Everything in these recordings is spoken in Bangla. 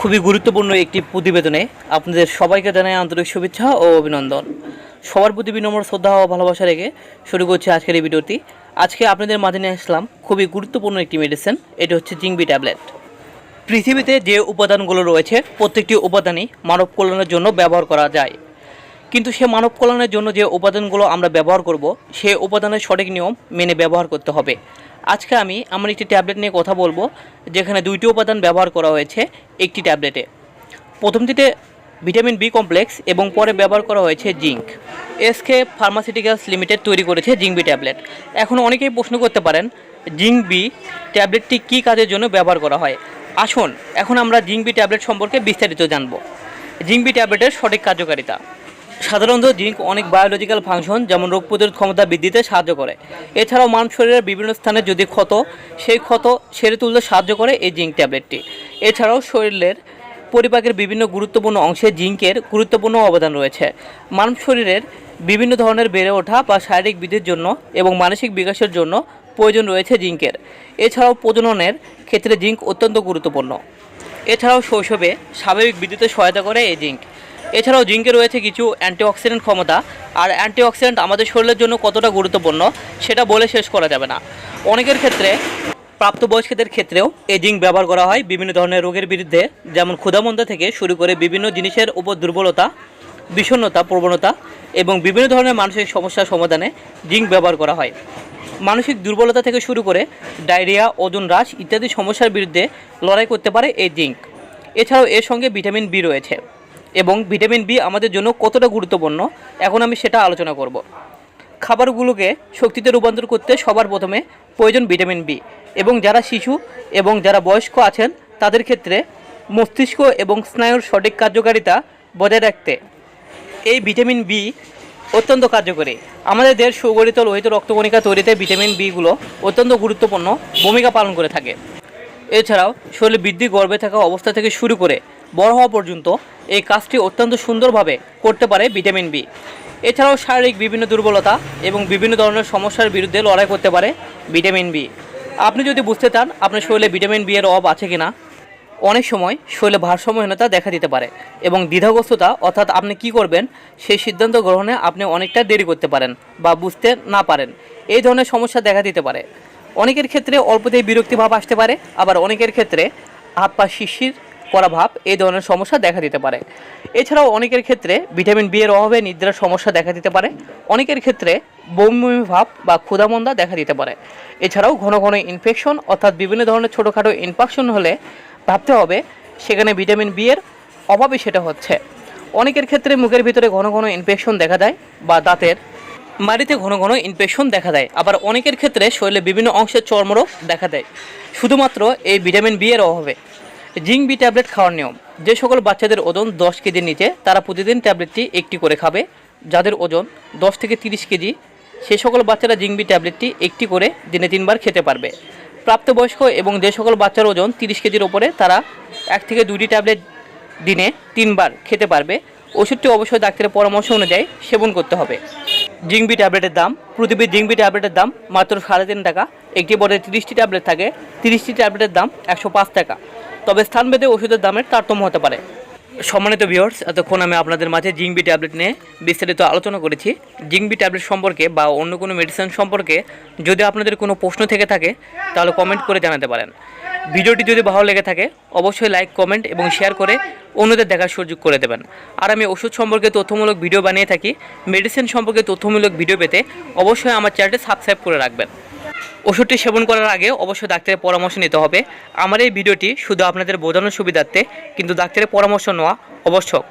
খুবই গুরুত্বপূর্ণ একটি প্রতিবেদনে আপনাদের সবাইকে জানাই আন্তরিক শুভেচ্ছা ও অভিনন্দন। সবার প্রতি বিনম্র শ্রদ্ধা ও ভালোবাসা রেখে শুরু করছি আজকের এই ভিডিওটি। আজকে আপনাদের মাঝে নিয়ে আসলাম খুবই গুরুত্বপূর্ণ একটি মেডিসিন এটি হচ্ছে জিংবি ট্যাবলেট। পৃথিবীতে যে উপাদানগুলো রয়েছে, প্রত্যেকটি উপাদানই মানব কল্যাণের জন্য ব্যবহার করা যায়। কিন্তু সে মানব কল্যাণের জন্য যে উপাদানগুলো আমরা ব্যবহার করব, সে উপাদানের সঠিক নিয়ম মেনে ব্যবহার করতে হবে। আজকে আমি আমার একটি ট্যাবলেট নিয়ে কথা বলব, যেখানে দুইটি উপাদান ব্যবহার করা হয়েছে একটি ট্যাবলেটে। প্রথমটিতে ভিটামিন বি কমপ্লেক্স এবং পরে ব্যবহার করা হয়েছে জিঙ্ক। এসকে ফার্মাসিউটিক্যালস লিমিটেড তৈরি করেছে জিঙ্ক বি ট্যাবলেট। এখন অনেকেই প্রশ্ন করতে পারেন, জিঙ্ক বি ট্যাবলেটটি কী কাজের জন্য ব্যবহার করা হয়? আসুন, এখন আমরা জিঙ্ক বি ট্যাবলেট সম্পর্কে বিস্তারিত জানব। জিঙ্ক বি ট্যাবলেটের সঠিক কার্যকারিতা। সাধারণত জিঙ্ক অনেক বায়োলজিক্যাল ফাংশন যেমন রোগ প্রতিরোধ ক্ষমতা বৃদ্ধিতে সাহায্য করে। এছাড়াও মানব শরীরের বিভিন্ন স্থানে যদি ক্ষত, সেই ক্ষত সেরে তুলতে সাহায্য করে এই জিঙ্ক ট্যাবলেটটি এছাড়াও শরীরের পরিপাকের বিভিন্ন গুরুত্বপূর্ণ অংশে জিঙ্কের গুরুত্বপূর্ণ অবদান রয়েছে। মানব শরীরের বিভিন্ন ধরনের বেড়ে ওঠা বা শারীরিক বৃদ্ধির জন্য এবং মানসিক বিকাশের জন্য প্রয়োজন রয়েছে জিঙ্কের এছাড়াও প্রজননের ক্ষেত্রে জিঙ্ক অত্যন্ত গুরুত্বপূর্ণ। এছাড়াও শৈশবে স্বাভাবিক বৃদ্ধিতে সহায়তা করে এই জিঙ্ক এছাড়াও জিঙ্কে রয়েছে কিছু অ্যান্টিঅক্সিডেন্ট ক্ষমতা। আর অ্যান্টিঅক্সিডেন্ট আমাদের শরীরের জন্য কতটা গুরুত্বপূর্ণ সেটা বলে শেষ করা যাবে না। অনেকের ক্ষেত্রে, প্রাপ্তবয়স্কদের ক্ষেত্রেও এই জিঙ্ক ব্যবহার করা হয়। বিভিন্ন ধরনের রোগের বিরুদ্ধে, যেমন ক্ষুধামন্দা থেকে শুরু করে বিভিন্ন জিনিসের উপর দুর্বলতা, বিষণ্ণতা, প্রবণতা এবং বিভিন্ন ধরনের মানসিক সমস্যার সমাধানে জিঙ্ক ব্যবহার করা হয়। মানসিক দুর্বলতা থেকে শুরু করে ডায়রিয়া, ওজন হ্রাস ইত্যাদি সমস্যার বিরুদ্ধে লড়াই করতে পারে এই জিঙ্ক। এছাড়াও এর সঙ্গে ভিটামিন বি রয়েছে। এবং ভিটামিন বি আমাদের জন্য কতটা গুরুত্বপূর্ণ, এখন আমি সেটা আলোচনা করব। খাবারগুলোকে শক্তিতে রূপান্তর করতে সবার প্রথমে প্রয়োজন ভিটামিন বি এবং যারা শিশু এবং যারা বয়স্ক আছেন, তাদের ক্ষেত্রে মস্তিষ্ক এবং স্নায়ুর সঠিক কার্যকারিতা বজায় রাখতে এই ভিটামিন বি অত্যন্ত কার্যকরী। আমাদের দেহের সুগঠিত লোহিত রক্তকণিকা তৈরিতে ভিটামিন বিগুলো অত্যন্ত গুরুত্বপূর্ণ ভূমিকা পালন করে থাকে। এছাড়াও শরীর বৃদ্ধি, গর্ভে থাকা অবস্থা থেকে শুরু করে বড় হওয়া পর্যন্ত এই কাজটি অত্যন্ত সুন্দরভাবে করতে পারে ভিটামিন বি। এছাড়াও শারীরিক বিভিন্ন দুর্বলতা এবং বিভিন্ন ধরনের সমস্যার বিরুদ্ধে লড়াই করতে পারে ভিটামিন বি। আপনি যদি বুঝতে চান আপনার শরীরে ভিটামিন বি এর অভাব আছে কিনা, অনেক সময় শরীরে ভারসাম্যহীনতা দেখা দিতে পারে এবং দ্বিধাগ্রস্ততা, অর্থাৎ আপনি কি করবেন, সেই সিদ্ধান্ত গ্রহণে আপনি অনেকটা দেরি করতে পারেন বা বুঝতে না পারেন। এই ধরনের সমস্যা দেখা দিতে পারে। অনেকের ক্ষেত্রে অল্পতেই বিরক্তি ভাব আসতে পারে, আবার অনেকের ক্ষেত্রে হাত পা শিশির করা ভাব এই ধরনের সমস্যা দেখা দিতে পারে। এছাড়াও অনেকের ক্ষেত্রে ভিটামিন বি এর অভাবে নিদ্রার সমস্যা দেখা দিতে পারে। অনেকের ক্ষেত্রে বমি ভাব বা ক্ষুধামন্দা দেখা দিতে পারে। এছাড়াও ঘন ঘন ইনফেকশন অর্থাৎ বিভিন্ন ধরনের ছোটোখাটো ইনফেকশন হলে ভাবতে হবে সেখানে ভিটামিন বি এর অভাবে সেটা হচ্ছে। অনেকের ক্ষেত্রে মুখের ভিতরে ঘন ঘন ইনফেকশন দেখা দেয় বা দাঁতের মাড়িতে ঘন ঘন ইনফেকশন দেখা দেয়। আবার অনেকের ক্ষেত্রে শরীরে বিভিন্ন অংশের চর্মরোগ দেখা দেয়। শুধুমাত্র এই ভিটামিন বি এর অভাবে। জিঙ্ক বি ট্যাবলেট খাওয়ার নিয়ম। যে সকল বাচ্চাদের ওজন দশ কেজির নিচে, তারা প্রতিদিন ট্যাবলেটটি একটি করে খাবে। যাদের ওজন দশ থেকে তিরিশ কেজি, সে সকল বাচ্চারা জিঙ্ক বি ট্যাবলেটটি একটি করে দিনে তিনবার খেতে পারবে। প্রাপ্তবয়স্ক এবং যে সকল বাচ্চার ওজন তিরিশ কেজির ওপরে, তারা এক থেকে দুটি ট্যাবলেট দিনে তিনবার খেতে পারবে। ওষুধটি অবশ্যই ডাক্তারের পরামর্শ অনুযায়ী সেবন করতে হবে। জিংবি ট্যাবলেটের দাম প্রতিটি জিংবি ট্যাবলেটের দাম মাত্র সাড়ে তিন টাকা। একটি বোর্ডে তিরিশটি ট্যাবলেট থাকে, তিরিশটি ট্যাবলেটের দাম একশো পাঁচ টাকা। তবে স্থানভেদে ওষুধের দামের তারতম্য হতে পারে। সম্মানিত ভিউয়ার্স এতক্ষণ আমি আপনাদের মাঝে জিংবি ট্যাবলেট নিয়ে বিস্তারিত আলোচনা করেছি। জিংবি ট্যাবলেট সম্পর্কে বা অন্য কোনো মেডিসিন সম্পর্কে যদি আপনাদের কোনো প্রশ্ন থেকে থাকে, তাহলে কমেন্ট করে জানাতে পারেন। ভিডিওটি যদি ভালো লেগে থাকে, অবশ্যই লাইক কমেন্ট এবং শেয়ার করে অন্যদের দেখার সুযোগ করে দেবেন। আর আমি ওষুধ সম্পর্কে তথ্যমূলক ভিডিও বানিয়ে থাকি মেডিসিন সম্পর্কে তথ্যমূলক ভিডিও পেতে অবশ্যই আমার চ্যানেলটি সাবস্ক্রাইব করে রাখবেন। ওষুধটি সেবন করার আগে অবশ্যই ডাক্তারের পরামর্শ নিতে হবে। আমার এই ভিডিওটি শুধু আপনাদের বোঝানোর সুবিধার্থে, কিন্তু ডাক্তারের পরামর্শ নেওয়া আবশ্যক।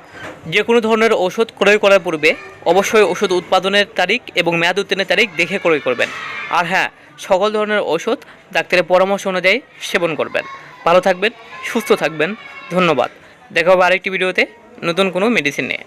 যে কোনো ধরনের ওষুধ ক্রয় করার পূর্বে অবশ্যই ওষুধ উৎপাদনের তারিখ এবং মেয়াদ উত্তীর্ণের তারিখ দেখে ক্রয় করবেন। আর হ্যাঁ সকল ধরনের ওষুধ ডাক্তারের পরামর্শ অনুযায়ী সেবন করবেন। ভালো থাকবেন, সুস্থ থাকবেন। ধন্যবাদ। দেখা হবে আরেকটি ভিডিওতে নতুন কোনো মেডিসিন নিয়ে।